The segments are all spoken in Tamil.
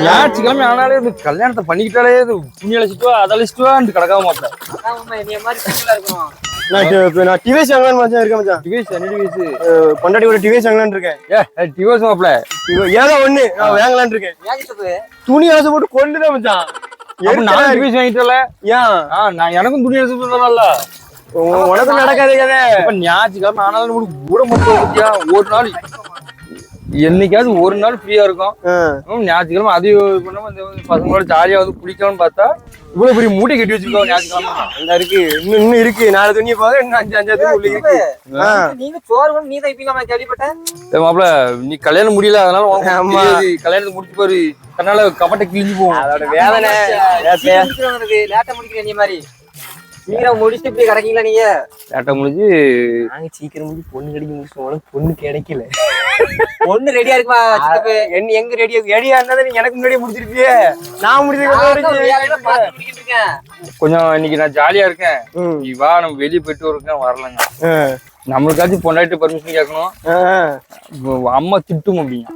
ஞாயிற்றுக்கிழமை ஆனாலே இந்த கல்யாணத்தை பண்ணிக்கிட்டாலே இது துணி அழைச்சிட்டு வா அதை அழைச்சிட்டு வா கடக்காம மாட்டேன். நான் டிவிஎஸ் வாங்கலாம்னு மச்சான் இருக்கேன் மச்சான். டிவைஸ் என்ன டிவைஸ் அஹ் பொண்டாட்டியோட டிவிஎஸ் வாங்கலாம்னு இருக்கேன். ஏ டிவைஸ் மாப்பிள. இவ- ஏதோ ஒண்ணு நான் வாங்கலாம்னு இருக்கேன். ஏன்? துணி ஆசை போட்டு கொண்டுதான் மச்சான். அப்ப நான் டிவைஸ் வாங்கிட்டல ஏன் நான் எனக்கும் துணி அழைச்சிட்டு வரல உ- உனக்கும் நடக்காது கதை. இப்ப ஞாயிற்றுக்கிழமை ஆனாலும் கூட மட்டும் ஒரு நாள் என்னைக்காவது ஒரு நாள் ஃப்ரீயா இருக்கும். ஞாயிற்றுக்கிழமை அதையும் பண்ணாம இந்த பசங்களோட ஜாலியா வந்து குளிக்கலாம்னு பார்த்தா இவ்வளவு பெரிய மூட்டை கட்டி வச்சிருக்கோம் ஞாயிற்றுக்கிழமை. இருக்கு. இன்னும் இன்னும் இருக்கு. நாலு துணி போக இன்னும் அஞ்சு அஞ்சாவது உள்ள இருக்கு. நீங்க சோறு கொண்டு நீ தான் இப்பீங்களாமா, கேள்விப்பட்டேன். மாப்பிள நீ கல்யாணம் முடியல அதனால ஆமா. தெரியாது. கல்யாணத்தை முடிச்சு பாரு. அதனால கப்பட்டை கிழிஞ்சு போகும். அதோட வேதனை. லேட்டா முடிக்கிறேன் நீ மாதிரி. சீக்கிரம் முடிச்சுட்டு இப்படி கிடைக்கீங்களா நீங்க? லேட்டா முடிஞ்சு நாங்க சீக்கிரம் முடிச்சு பொண்ணு கிடைக்க முடிச்சோம் பொண்ணு கிடைக்கல. ஒண்ணு ரெடியா இருக்குமா என்ன எங்க ரெடியா ரெடியா இருந்தா நீ எனக்கு முன்னாடியே முடிச்சிருப்பியே. நான் இருக்கேன். கொஞ்சம் இன்னைக்கு நான் ஜாலியா இருக்கேன். நீ வா நம்ம வெளியே போயிட்டு இருக்கேன் வரலங்க. நம்மளுக்காச்சும் பொண்டாட்டி பர்மிஷன் கேட்கணும். அம்மா திட்டும் அப்படிங்க.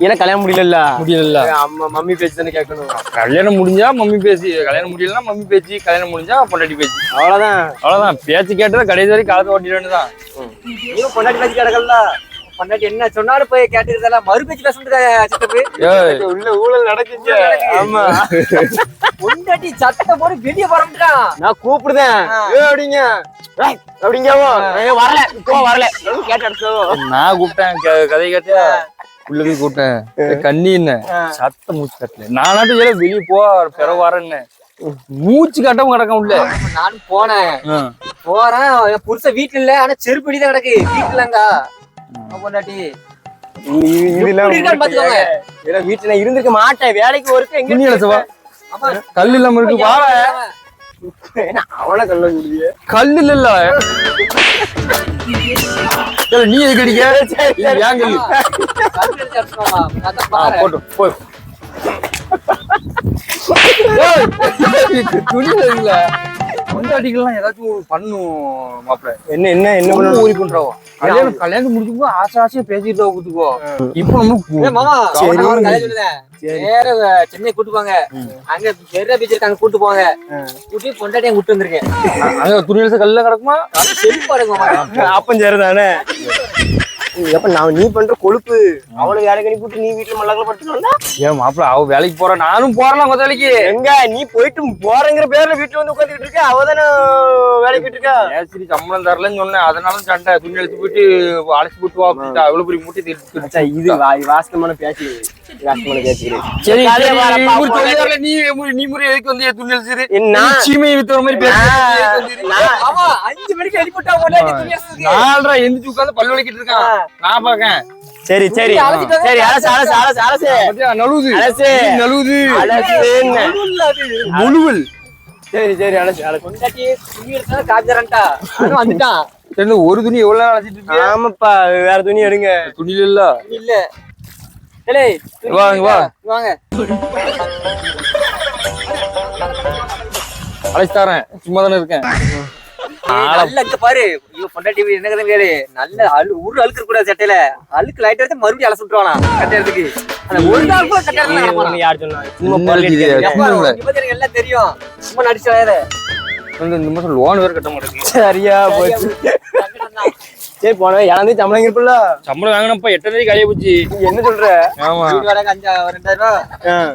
ஏன்னா கல்யாணம் முடியல முடியல அம்மா மம்மி பேச்சு தானே கேட்கணும். கல்யாணம் முடிஞ்சா மம்மி பேசி கல்யாணம் முடியலன்னா மம்மி பேச்சு கல்யாணம் முடிஞ்சா பொண்டாட்டி பேச்சு. அவ்வளவுதான். அவ்வளவுதான். பேச்சு கேட்டதை கடைசி வரைக்கும் காலத்தை ஓட்டிட்டு தான் நீங்க பொண்டாட்டி பேச்சு கிடக்கல பொண்டாட்டி என்ன சொன்னாலும் போய் கேட்டுக்கிறதால மறு பேச்சு பேசுறது உள்ள ஊழல் நடக்குச்சு ஆமா. பொண்டாட்டி சத்த போட்டு வெளிய வரமாட்டான் நான் கூப்பிடுதேன். ஏ அப்படிங்க. அப்படிங்கவோ. ஏய், வரல. இப்போ வரல. கேட்டு நான் கூப்பிட்டேன். கதை கேட்டியா உள்ள போய் ஏய், கண்ணி என்ன சத்த மூச்சு கட்டல நானாட்டும் ஏதோ வெளியே போ பிற வரேன்னு. மூச்சு கட்டவும் கிடக்க உள்ள. நானும் போனேன். போறேன். என் புருஷன் வீட்டுல இல்ல ஆனா செருப்படி தான் கிடக்கு. வீட்டுலங்க பொண்டாட்டி. வீட்டுல நான் இருந்திருக்க மாட்டேன். வேலைக்கு ஒருத்தன் எங்க கல் இல்லாம இருக்கு வா அவன கல்ல கல் இல்ல. நீ எதுக்கு அடிக்க. போட்டு போய். துணி இல்ல கொண்டாடிக்கலாம் ஏதாச்சும் ஒரு பண்ணும் மாப்பிள்ள. என்ன என்ன என்ன ஊறி பண்றோம் கல்யாணம் கல்யாணம் முடிச்சுக்கோ ஆசை ஆசையா பேசிட்டு கூத்துக்கோ இப்போ நம்ம சென்னை கூட்டு போங்க. அங்க பெரிய பீச் இருக்காங்க கூட்டு போங்க. கூட்டி பொண்டாட்டியை கூட்டு வந்திருக்கேன் அங்க துணி அலச கல்ல கிடக்குமா? செருப்பா இருக்கு மாமா. அப்பன் சேருதானே? எப்ப நான் நீ பண்ற கொழுப்பு? அவளை வேலைக்கு அனுப்பிட்டு நீ வீட்டுல மல்லாக்கல வந்தா? ஏன் மாப்பிள்ள அவ வேலைக்கு போறா நானும் போறலாம் வேலைக்கு. எங்க? நீ போயிட்டு போறங்கிற பேர்ல வீட்டுல வந்து உட்காந்துட்டு இருக்க அவ தானே வேலைக்கு போயிட்டு இருக்கா? மேஸ்திரி சம்பளம் தரலன்னு சொன்னேன் அதனால சண்டை துணி அழைச்சு போயிட்டு அழைச்சு போட்டு வா அவ்வளவு பெரிய மூட்டை இது வா- வாஸ்தவமான வலிக்கிட்டு இருக்கான். நான் பாக்கேன். சரி சரி. சரி அலசு அலசு பாத்தியா, நழுவுது. அலசு. நழுவுது. முழுவல் சரி சரி அவனும் வந்துட்டான். ஒரு துணி எவ்வளவு ஆமாப்பா வேற துணி எடுங்க. துணியில இல்ல. இல்ல ஏலே, துணி வா, இங்க வா. வாங்க. அழைச்சு தரேன். சும்மா தானே இருக்கேன் நல்ல பாரு. ஐயோ பொண்டாட்டி வீடு என்ன கதை கேளு. நல்ல அழு உரு அழுக்க கூடாது சட்டையில. அழுக்கு லைட் எடுத்து மறுபடியும் அலசு விட்டுருவானா கட்டையறதுக்கு அந்த ஒரு நாள் கூட கட்டையறதுல நீ நடப்பானா? உனக்கு யார் சொன்னா? சும்மா என்ன பொருள் இருக்குது? எடுக்காதீங்க. எப்பா, இல்ல. உனக்கு பத்தி எனக்கு எல்லாம் தெரியும். சும்மா நடிச்சு வேற இந்த இந்த மாசம் லோன் வேற கட்ட மாட்டேங்குது. சரியா போச்சு. சரி போன இழந்து சம்பளம் இருப்பில்ல சம்பளம் வாங்கினப்ப எட்டு தேதி காலியா போச்சு. என்ன சொல்ற? ஆமா.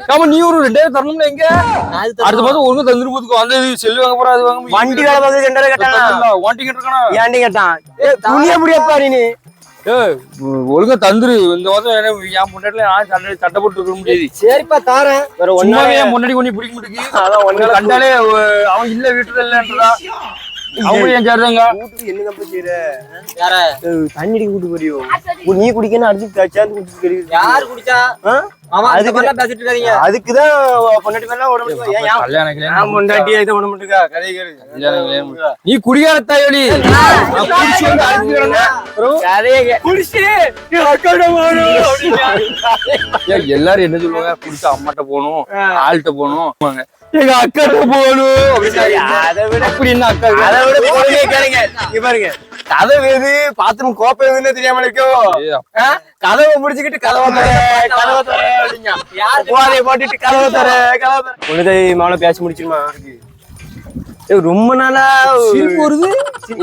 ஆமா நீ ஒரு ரெண்டாயிரம் தரணும்ல எங்க அடுத்த மாசம் ஒழுங்கா தந்துரு போதுக்கோ அந்த செல்லு வாங்க போறா அது வாங்க வண்டி வேலை பார்த்து ரெண்டாயிரம் கட்டானா வாண்டி கேட்டிருக்கானா ஏன்டி கேட்டான்? ஏய், துணியை முடியாப்பா நீ. ஏய் ஒழுங்கா தந்துரு. இந்த மாசம் எனக்கு என் பொண்டாட்டில நான் சண்டை சட்டை போட்டு இருக்க முடியாது. சரிப்பா தாரேன். வேற சும்மாவே ஒன்னாவே. என் பொண்டாட்டி கொண்டு பிடிக்க மாட்டேங்குது. அதான் ஒன்னால கண்டாலே அவ- அவன் இல்ல வீட்டுல இல்லன்றதா? அவங்க என் சாருதாங்க வீட்டுக்கு என்ன கம்பெனி செய்யற யார? ஏய், தண்ணி கூட்டு போறியோ? நீ குடிக்கணும் அடுத்து சேர்ந்து குடிச்சு யாரு குடிச்சா? ஆமா அது மாதிரிலாம் பேசிட்டு இருக்காதீங்க. அதுக்குதான் பொண்டாட்டி. நீ குடிகார தாயோடி. எல்லாரும் என்ன சொல்லுவாங்க? குடிச்சா அம்மாட்ட போகணும் ஆள்கிட்ட போகணும். எங்க அக்கா போகணும். அதை விட. அப்படி என்ன அக்கா அதை விட பொறுமையா கேளுங்க. இங்க பாருங்க. கதவு எது? பாத்ரூம் கோப்பை எதுன்னு தெரியாம இருக்கும்? கதவை முடிச்சுக்கிட்டு கதவை தர கதவை தர அப்படிங்க. போட்டுட்டு கதவை தர கதவை தர உனதை மாவள பேசி முடிச்சிருமா? ஏய், ரொம்ப நாளா வருது.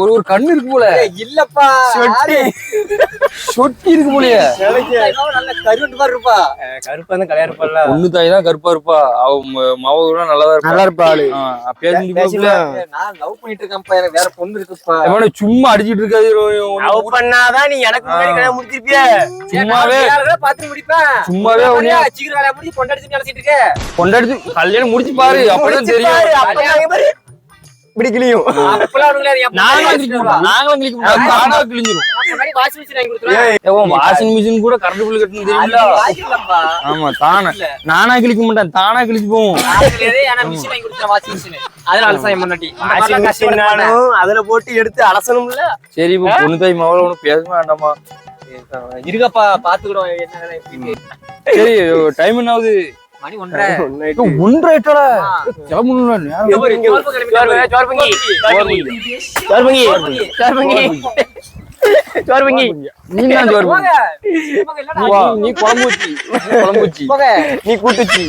ஒரு ஒரு கண்ணு இருக்கு போல. இல்லப்பா சொட்டி. சொட்டி இருக்கு போலயே. நல்ல கருவண்டு மாதிரி இருப்பா. கருப்பா தான் கல்யாணம் பண்ணல பொண்ணு தாய் தான் கருப்பா இருப்பா. அவ மவ கூட நல்லா இருப்பா. நல்லா இருப்பா ஆளு. நான் லவ் பண்ணிட்டு இருக்கேன்ப்பா. எனக்கு வேற பொண்ணு இருக்குப்பா. அவன சும்மா அடிச்சிட்டு இருக்காது லவ் பண்ணாதான் நீ எனக்கு முன்னாடி கல்யாணம் முடிச்சிருப்பிய. சும்மாவே. பாத்து முடிப்பேன் சும்மாவே உன்னைய சீக்கிரம் வேலையை முடிச்சு பொண்டாடி நினைச்சிட்டு இருக்க. கொண்டாடி கல்யாணம் முடிச்சு பாரு. அப்பதான் தெரியும். இப்படி கிளியும் என் நாங்களும் வாஷிங் மிஷின் வாங்கி கொடுத்துருவேன் ஏன் வாஷிங் மிஷின் கூட கரண்ட் பில் கட்டணும் வாங்கிக்கலாம்ப்பா ஆமா தானே. நானா கிழிக்க மாட்டேன் தானா கிழிச்சு போவோம். அதுல போட்டு எடுத்து அலசணும்ல. சரி இப்ப பொண்ணு தாய் மவள ஒண்ணு பேச வேண்டாமா? இருக்கப்பா எப்படி சரி டைம் என்ன ஆகுது மணி ஒன்றரை. ஒன்றரை ஆயிட்டாடா கிளம்பணும் நேரம் இங்க இங்க சோர்ப்பு கிளம்பிட்டாரு. சோர்பங்கி சோர்பங்கி. சோர்பங்கி சோர்பங்கி சோர்பங்கி நீ தான் சோறு போங்க. போங்க, இல்லடா. வா, நீ கூட்டுச்சி